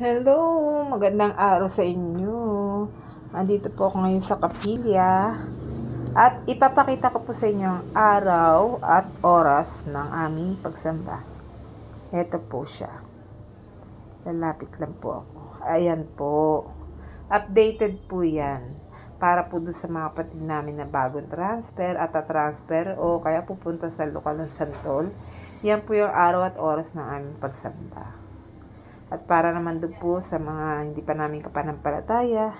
Hello, magandang araw sa inyo. Andito po ako ngayon sa kapilya at ipapakita ko po sa inyo ang araw at oras ng aming pagsamba. Ito po siya. Lalapit lang po ako. Ayan po. Updated po yan. Para po doon sa mga kapatid namin na bagong transfer at transfer o kaya pupunta sa lokal ng Santol. Yan po yung araw at oras ng aming pagsamba. At para naman doon po sa mga hindi pa namin kapanampalataya,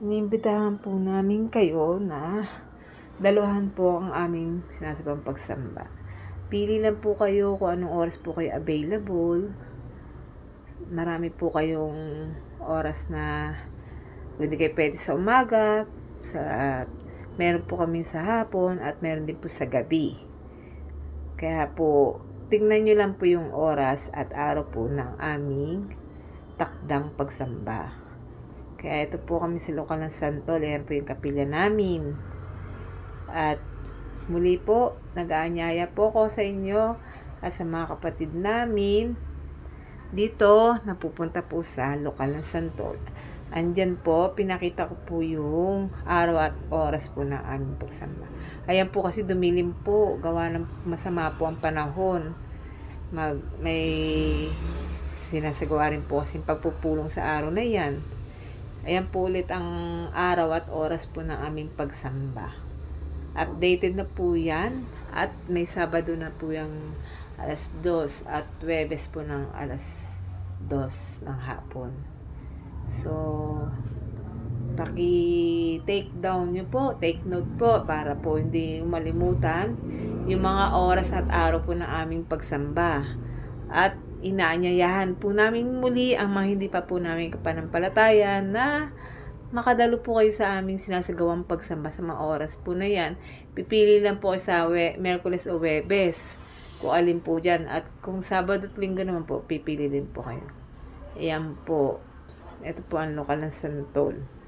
iniimbitahan po namin kayo na daluhan po ang aming sinasabang pagsamba. Pili lang po kayo kung anong oras po kayo available. Marami po kayong oras na hindi kayo pwede sa umaga, sa meron po kami sa hapon at meron din po sa gabi. Kaya po, tingnan nyo lang po yung oras at araw po ng aming takdang pagsamba. Kaya ito po kami sa lokal ng Santol. Ayan po yung kapilya namin. At muli po, nag-aanyaya po ko sa inyo at sa mga kapatid namin dito napupunta po sa lokal ng Santol. Andyan po, pinakita ko po yung araw at oras po ng aming pagsamba. Ayan po kasi dumilim po, gawa ng masama po ang panahon. Mag, may sinasagawa rin po kasi pagpupulong sa araw na yan. Ayan po ulit ang araw at oras po ng aming pagsamba. Updated na po yan at may Sabado na po yung alas 2 at Webes po ng alas 2 ng hapon. So, paki take down nyo po, take note po para po hindi malimutan yung mga oras at araw po ng aming pagsamba. At inaanyayahan po namin muli ang mga hindi pa po namin kapanampalataya na makadalo po kayo sa aming sinasagawang pagsamba sa mga oras po na yan. Pipili lang po kayo sa we- Merkules o Webes kung alin po dyan. At kung Sabado at Linggo naman po, pipili din po kayo. Ayan po. Ito po ang lokal ng Santol.